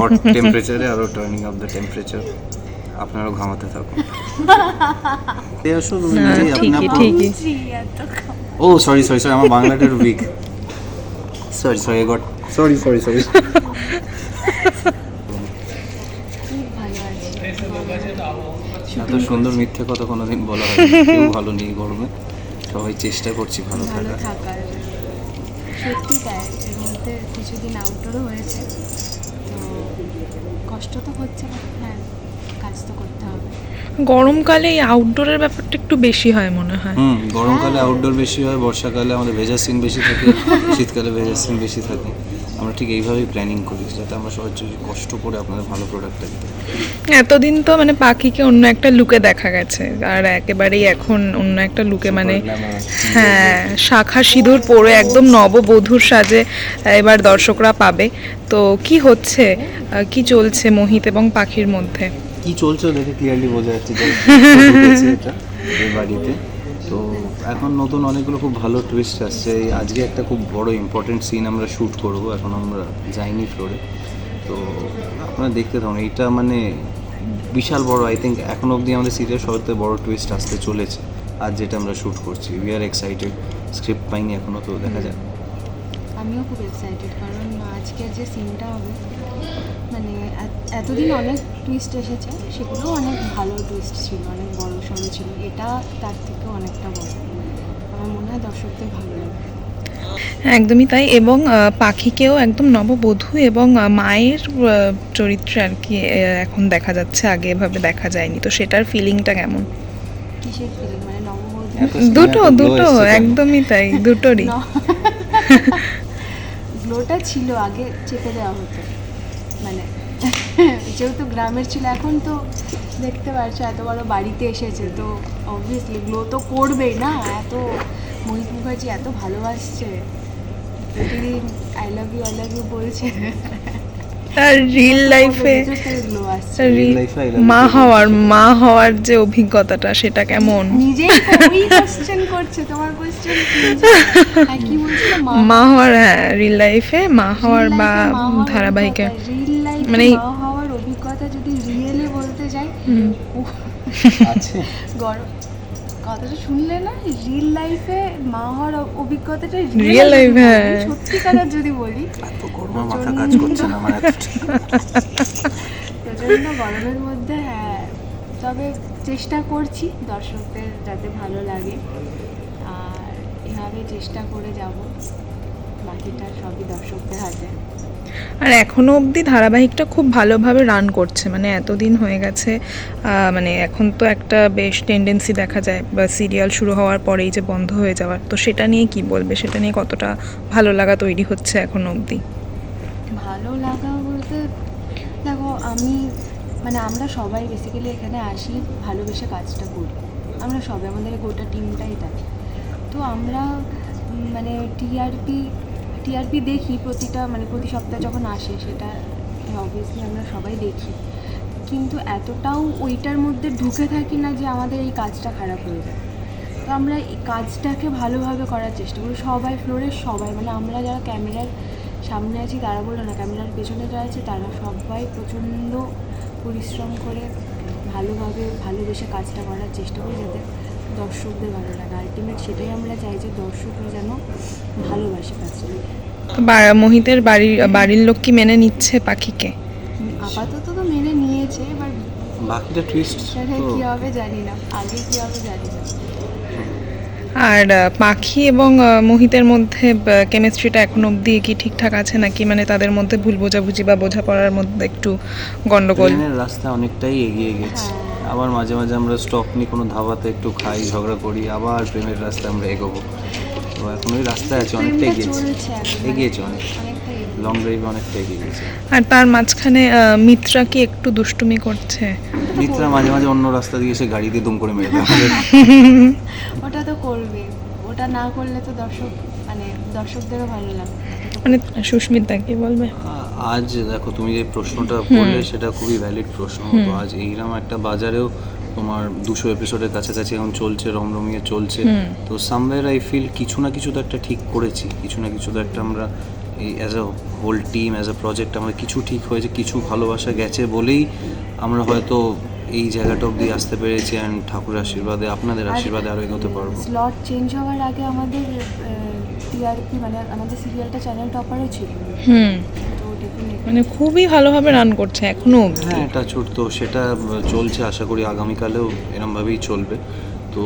Hot টেম্পারেচারে আরও turning off the temperature আপনারাও ঘামাতে থাকুন। ও সরি সরি সরি আমার বাংলাটা একটু weak sorry sorry got sorry sorry sorry এত সুন্দর মিথ্যে কথা কোনোদিন বলা হয় কেউ ভালো নেই গরমে। সবাই চেষ্টা করছি ভালো থাকার। সত্যি তাই এর মধ্যে কিছুদিন আউটডোরও হয়েছে। কষ্ট তো হচ্ছে না হ্যাঁ কাজ তো করতে হবে। গরমকালে এই আউটডোরের ব্যাপারটা একটু বেশি হয় মনে হয়। হুম গরমকালে আউটডোর বেশি হয় বর্ষাকালে আমাদের ভেজা সিন বেশি থাকে শীতকালে ভেজা সিন বেশি থাকে। আমরা ঠিক এইভাবেই প্ল্যানিং করি যাতে আমরা সবাই কষ্ট করে আপনাদের ভালো প্রোডাক্টটা দিতে পারি। এতদিন তো মানে পাখিকে অন্য একটা লুকে দেখা গেছে আর একেবারেই এখন অন্য একটা লুকে মানে হ্যাঁ শাখা সিঁদুর পরে একদম নববধূর সাজে এবার দর্শকরা পাবে। তো কি হচ্ছে? কি চলছে মোহিত এবং পাখির মধ্যে? কি চলছে দেখে ক্লিয়ারলি বোঝা যাচ্ছে যে বাড়িতে। তো এখন নতুন অনেকগুলো খুব ভালো টুইস্ট আসছে। আজকে একটা খুব বড় ইম্পর্টেন্ট সিন আমরা শ্যুট করব, এখন আমরা যাইনি ফ্লোরে তো আপনারা দেখতে থাকুন, এইটা মানে বিশাল বড় আই থিঙ্ক এখন অবধি আমাদের সিরিয়াল সবথেকে বড় টুইস্ট আসতে চলেছে। আজ যেটা আমরা শ্যুট করছি উই আর এক্সাইটেড স্ক্রিপ্ট পাইনি এখনও তো দেখা যাক। আমিও খুব এক্সাইটেড কারণ আজকের যে সিনটা হবে মানে এতদিন অনেক টুইস্ট এসেছে সেগুলো অনেক ভালো টুইস্ট ছিল অনেক বড় সড়ো ছিল এটা তার থেকেও অনেকটা বড়। আমার মনে হয় দর্শকদের ভালো লাগবে। একদমই তাই এবং পাখিকেও একদম নববধূ এবং মায়ের চরিত্রে আর কি এখন দেখা যাচ্ছে আগে এভাবে দেখা যায়নি তো সেটার ফিলিংটা কেমন? কিসের মানে নববধূ দুটো দুটো একদমই তাই দুটোরই। গ্লোটা ছিল আগে চেপে দেওয়া হতো। মানে যেহেতু গ্রামের ছিল, এখন তো দেখতে পারছ, এত বড় বাড়িতে এসেছে, তো অবভিয়াসলি গ্লো তো করবেই না, এত মহিত মুখার্জি এত ভালোবাসছে। প্রতিদিন I love you I love you বলছে। আর রিয়েল লাইফে মা হওয়ার মা হওয়ার যে অভিজ্ঞতাটা সেটা কেমন? মা হওয়ার হ্যাঁ রিয়েল লাইফে মা হওয়ার বা ধারাবাহিকে। মানে- অভিজ্ঞতা যদি রিয়েলে বলতে যাই গরম। কথাটা শুনলে না রিয়েল লাইফে মা হওয়ার অভিজ্ঞতাটা Real life, হ্যাঁ। সত্যিকারের যদি বলি এত গরমে মাথা কাজ করছে না আমার এতটা গরমের মধ্যে হ্যাঁ তবে চেষ্টা করছি দর্শকদের যাতে ভালো লাগে। আর এভাবে চেষ্টা করে যাব বাকিটা সবই দর্শকদের হাতে। আর এখনও অবধি ধারাবাহিকটা খুব ভালোভাবে রান করছে মানে এতদিন হয়ে গেছে মানে এখন তো একটা বেশ টেন্ডেন্সি দেখা যায়, বা সিরিয়াল শুরু হওয়ার পরেই যে বন্ধ হয়ে যাওয়ার, তো সেটা নিয়ে কি বলবে? সেটা নিয়ে কতটা ভালো লাগা তৈরি হচ্ছে এখনও অবধি? ভালো লাগা বলতে, দেখো আমি মানে আমরা সবাই বেসিক্যালি এখানে আসি, ভালোবেসে কাজটা করি। আমরা সবাই, আমাদের গোটা টিমটাই তাই তো আমরা মানে টিআরপি টিআরপি দেখি প্রতিটা মানে প্রতি সপ্তাহে যখন আসে সেটা অবভিয়াসলি আমরা সবাই দেখি। কিন্তু এতটাও ওইটার মধ্যে ঢুকে থাকি না যে আমাদের এই কাজটা খারাপ হয়ে যায়। তো আমরা এই কাজটাকে ভালোভাবে করার চেষ্টা করি। সবাই ফ্লোরের সবাই মানে আমরা যারা ক্যামেরার সামনে আছি তারা বলল না, ক্যামেরার পেছনে যারা আছে তারা সবাই প্রচণ্ড পরিশ্রম করে ভালোভাবে ভালোবেসে কাজটা করার চেষ্টা করি যাতে দর্শকদের ভালো লাগে। আলটিমেট সেটাই আমরা চাই যে দর্শকরা যেন ভালোবাসে বা- মোহিতের বাড়ির বাড়ির লোক কি মেনে নিচ্ছে পাখিকে। আপাতত তো মেনে নিয়েছে এবার বাকিটা টুইস্ট সেটা তো কী হবে জানি না। আগে কী হবে জানি না। আর পাখি এবং মোহিতের মধ্যে কেমিস্ট্রিটা এখন অবধি কি ঠিকঠাক আছে নাকি? মানে তাদের মধ্যে ভুল বোঝাবুঝি বা বোঝাপড়ার মধ্যে একটু গন্ডগোল। রাস্তা অনেকটাই এগিয়ে গেছে। হ্যাঁ। আবার মাঝে মাঝে আমরা স্টপ নিয়ে কোনো ধাবাতে একটু খাই ঝগড়া করি আবার প্রেমের রাস্তায় আমরা এগোবো। তো এখন ওই রাস্তায় আছে অনেকটা এগিয়েছে। মানে এগিয়েছে অনেক। লং ড্রাইভে অনেকটা এগিয়ে গেছে আর তার মাঝখানে মিত্রা কি একটু দুষ্টুমি করছে? মিত্রা মাঝে মাঝে অন্য রাস্তা দিয়ে এসে গাড়ি দিয়ে দুম করে মেরে দেয়। ওটা তো করবে। ওটা না করলে তো দর্শক মানে দর্শকদেরও ভালো লাগবে মানে সুস্মিতা কি বলবে আজ দেখো তুমি যে প্রশ্নটা করলে সেটা খুবই ভ্যালিড প্রশ্ন। তো আজ এইরকম একটা বাজারেও তোমার দুশো এপিসোডের কাছাকাছি এখন চলছে রমরমিয়ে চলছে। তো সামওয়্যার আই ফিল কিছু না কিছু তো একটা ঠিক করেছি। কিছু না কিছু তো একটা আমরা এই as a whole team as a project আমাদের কিছু ঠিক হয়েছে কিছু ভালোবাসা গেছে বলেই আমরা হয়তো এই জায়গাটা অবধি আসতে পেরেছি। অ্যান্ড ঠাকুরের আশীর্বাদে আপনাদের আশীর্বাদে আরও এগোতে পারব। স্লট চেঞ্জ হওয়ার আগে আমাদের টিআরপি মানে আমাদের সিরিয়ালটা চ্যানেল টপারও ছিল। হুম। মানে খুবই ভালোভাবে রান করছে এখনও হ্যাঁ এটা ছোট তো সেটা চলছে আশা করি আগামীকালেও এরমভাবেই চলবে। তো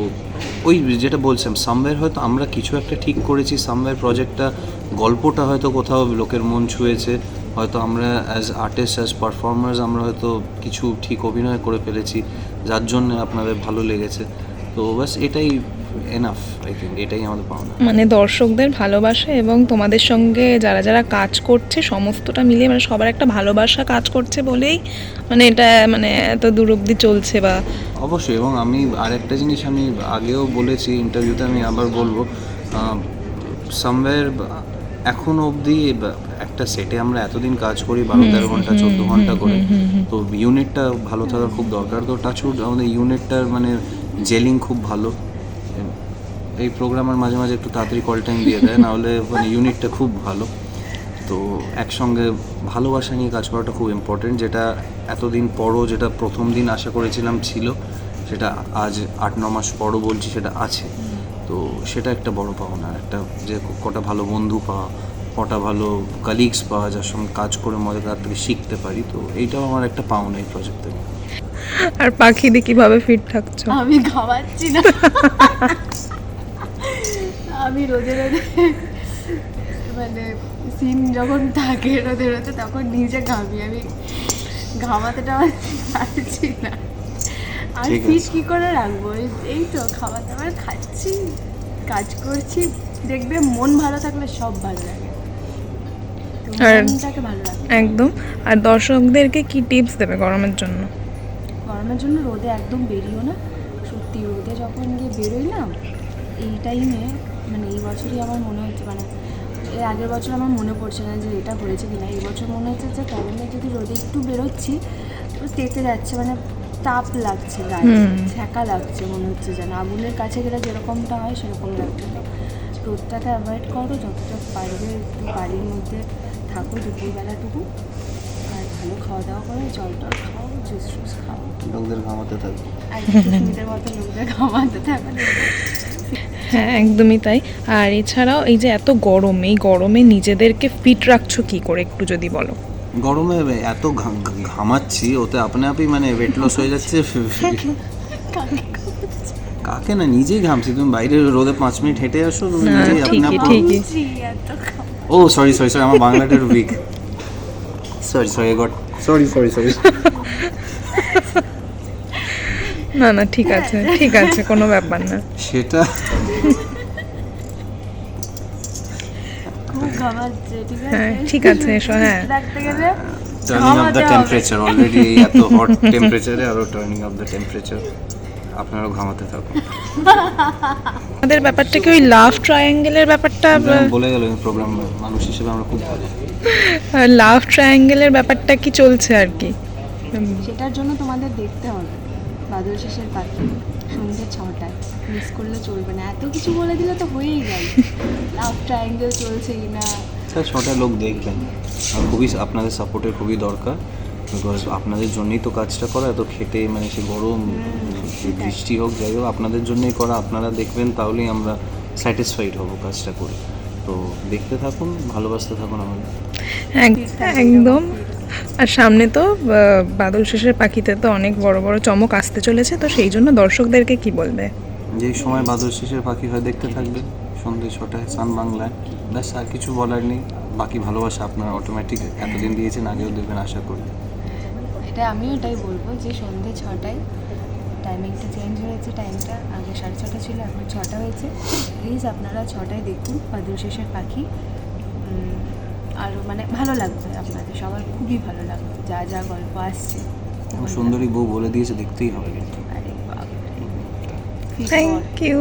ওই যেটা বলছিলাম সামওয়্যার হয়তো আমরা কিছু একটা ঠিক করেছি সামওয়্যার প্রজেক্টটা গল্পটা হয়তো কোথাও লোকের মন ছুঁয়েছে হয়তো আমরা অ্যাজ আর্টিস্ট অ্যাজ পারফর্মার্স আমরা হয়তো কিছু ঠিক অভিনয় করে ফেলেছি যার জন্য আপনাদের ভালো লেগেছে। তো বাস এটাই এনাফ আই থিঙ্ক এটাই আমাদের পাওনা। মানে দর্শকদের ভালোবাসা এবং তোমাদের সঙ্গে যারা যারা কাজ করছে সমস্তটা মিলিয়ে মানে সবার একটা ভালোবাসা কাজ করছে বলেই মানে এটা মানে এত দূর অবধি চলছে বা অবশ্যই এবং আমি আরেকটা জিনিস আমি আগেও বলেছি ইন্টারভিউতে আমি আবার বলব সামওয়্যার এখন অবধি একটা সেটে আমরা এতদিন কাজ করি বারো তেরো ঘণ্টা চোদ্দ ঘণ্টা করে। তো ইউনিটটা ভালো থাকার খুব দরকার। তো টাচউড আমাদের ইউনিটটার মানে জেলিং খুব ভালো। এই প্রোগ্রামের মাঝে মাঝে একটু তাড়াতাড়ি কল টাইম দিয়ে দেয় নাহলে মানে ইউনিটটা খুব ভালো। তো একসঙ্গে ভালোবাসা নিয়ে কাজ করাটা খুব ইম্পর্টেন্ট যেটা এতদিন পরও যেটা প্রথম দিন আশা করেছিলাম ছিল সেটা আজ আট ন মাস পরও বলছি সেটা আছে। তো সেটা একটা বড় পাওনা একটা যে কটা ভালো বন্ধু পাওয়া কটা ভালো কালিগস পাওয়া যার সঙ্গে কাজ করে মজা তার থেকে শিখতে পারি তো এইটাও আমার একটা পাওনা এই প্রজেক্ট থেকে আর পাখি দিয়ে কীভাবে ফিট থাকছো? আমি খাওয়াচ্ছি না। আমি রোদে রোদে মানে সিন যখন থাকে রোদে রোদে তখন নিজে ঘামি। আমি ঘামাতেটা আমার পারছি না। আর আছে। কী করে রাখব? এই- এই তো খাওয়া দাওয়া খাচ্ছি কাজ করছি। দেখবে মন ভালো থাকলে সব ভালো লাগে। তো আর- মনটাকে ভালো রাখবে একদম। আর দর্শকদেরকে কি টিপস দেবে গরমের জন্য? গরমের জন্য রোদে একদম বেরিও না। সত্যি রোদে যখন গিয়ে বেরোই না এই টাইমে মানে এই বছরই আমার মনে হচ্ছে মানে এর আগের বছর আমার মনে পড়ছে না যে এটা হয়েছে কিনা। এই বছর মনে হচ্ছে যে গরমে যদি রোদে একটু বেরোচ্ছি তো তেতে যাচ্ছে মানে তাপ লাগছে গায়ে। ছ্যাঁকা লাগছে মনে হচ্ছে যেন। আগুনের কাছে গেলে যেরকমটা হয় সেরকম লাগছে। তো রোদটাকে অ্যাভয়েড করো যতটা পারবে একটু বাড়ির মধ্যে থাকো দুপুরবেলাটুকু। আর ভালো খাওয়া দাওয়া করো জল টল খাও জুস টুস খাও। লোকদের ঘামাতে থাকবে। আর সুস্মিতার মতো লোকদের খাওয়াতে থাকো হ্যাঁ একদমই তাই। আর এছাড়াও এই যে এত গরম এই গরমে নিজেদেরকে ফিট রাখছো কি করে একটু যদি বলো? গরমে এত ঘামাচ্ছি ওতে আপনি আপনি মানে ওয়েট লস হয়ে যাচ্ছে কাকে না নিজেই ঘামছি তুমি বাইরে রোদে পাঁচ মিনিট হেঁটে আসো তুমি নিজেই আপনি ও সরি সরি সরি আমার বাংলাটা weak sorry sorry got sorry sorry sorry না না ঠিক আছে ঠিক আছে কোনো ব্যাপার না। সেটা ঠিক আছে? হ্যাঁ, ঠিক আছে, এসো, হ্যাঁ। Turning off the temperature already এত হট টেম্পারেচারে আরও টার্নিং অফ দ্য টেম্পারেচার আপনারাও ঘামাতে থাকুন। আমাদের ব্যাপারটা কি ওই লাভ ট্রায়াঙ্গেলের ব্যাপারটা বলে গেল প্রোগ্রাম মানুষ হিসেবে আমরা খুব ভালো। লাভ ট্রায়াঙ্গেলের ব্যাপারটা কি চলছে আর কি? সেটার জন্য তোমাদের দেখতে হবে। বাদল শেষের পাখি। সন্ধ্যে ছটায়। মিস করলে চলবে না। এত কিছু বলে দিলে তো হয়েই যায়। লাভ ট্রায়াঙ্গেল চলছে কি না? স্যার ছটা লোক দেখবেন। আর খুবই আপনাদের সাপোর্টের খুবই দরকার। বিকজ আপনাদের জন্যই তো কাজটা করা। এত খেতে মানে সে গরম বৃষ্টি হোক যাই হোক আপনাদের জন্যই করা। আপনারা দেখবেন তাহলেই আমরা স্যাটিসফাইড হব কাজটা করে। তো দেখতে থাকুন ভালোবাসতে থাকুন আমাদের। এক- একদম আর সামনে তো বাদল শেষের পাখিতে তো অনেক বড় বড় চমক আসতে চলেছে তো সেই জন্য দর্শকদেরকে কি বলবে? যেই সময় বাদল শেষের পাখি হয় দেখতে থাকবে সন্ধ্যে ছটায় সান বাংলায়। ব্যাস আর কিছু বলার নেই। বাকি ভালোবাসা আপনারা অটোমেটিক এতদিন দিয়েছেন আগেও দেবেন আশা করি। এটা আমিও এটাই বলব যে সন্ধ্যে ছটায় টাইমিংটা চেঞ্জ হয়েছে টাইমটা আগে সাড়ে ছটা ছিল এখন ছটা হয়েছে। প্লিজ আপনারা ছটায় দেখুন বাদুর শেষের পাখি। আরও মানে ভালো লাগবে আপনাকে সবার খুবই ভালো লাগবে যা যা গল্প আসছে। সুন্দরী বউ বলে দিয়েছে দেখতেই হবে। কিন্তু থ্যাংক ইউ